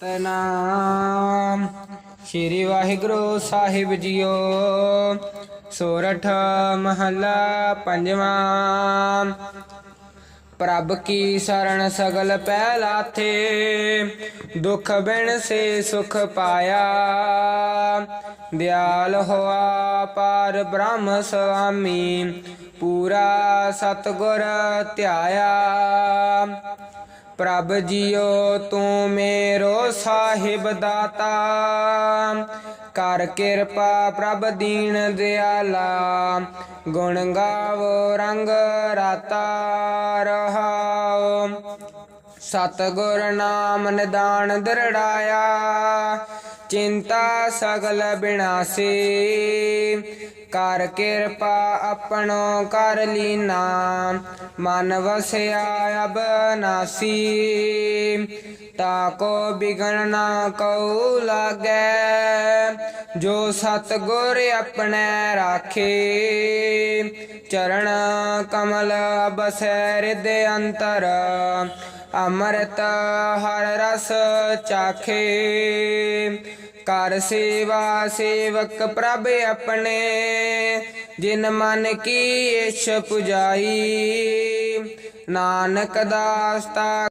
ਸਤਨਾਮ। ਸ਼੍ਰੀ ਵਾਹਿਗੁਰੂ ਸਾਹਿਬ ਜੀਓ। ਸੋਰਠ ਮਹੱਲਾ ਪੰਜਵਾਂ। ਪ੍ਰਭ ਕੀ ਸਰਣ ਸਗਲ ਪਹਿਲਾ ਥੇ ਦੁਖ ਬਿਨ ਸੇ ਸੁਖ ਪਾਇਆ। ਦਿਆਲ ਹੋਆ ਪਾਰ ਬ੍ਰਹਮ ਸੁਆਮੀ ਪੂਰਾ ਸਤਗੁਰ ਧਿਆਇਆ। ਪ੍ਰਭ ਜੀਓ ਤੂੰ ਮੇਰੋ ਸਾਹਿਬ ਦਾਤਾ। ਕਰ ਕਿਰਪਾ ਪ੍ਰਭ ਦੀਨ ਦਿਆਲਾ। ਗੁਣ ਗਾਵੋ ਰੰਗ ਰਾਤਾ ਰਹਾਉ ਸਤਗੁਰ ਨਾਮ ਨਿਦਾਨ ਦਰੜਾਇਆ। ਚਿੰਤਾ ਸਗਲ ਬਿਨਾਸੀ। ਕਰ ਕਿਰਪਾ ਆਪਣੋ ਕਰ ਲੀਨਾ। ਮਨ ਵਸਿਆ ਅਬ ਨਾਸੀ। ਤਾਕੋ ਬਿਗਣ ਨਾ ਕਉ ਲਾਗੈ। ਜੋ ਸਤਗੁਰ ਆਪਣੇ ਰਾਖੇ। ਚਰਨ ਕਮਲ ਬਸੈ ਰਿਦ ਅੰਤਰ, ਅੰਮ੍ਰਿਤ ਹਰ ਰਸ ਚਾਖੇ। ਕਰ ਸੇਵਾ ਸੇਵਕ ਪ੍ਰਭ ਆਪਣੇ, ਜਿਨ ਮਨ ਕੀ ਇਛ ਪੁਜਾਈ। ਨਾਨਕ ਦਾਸਤਾ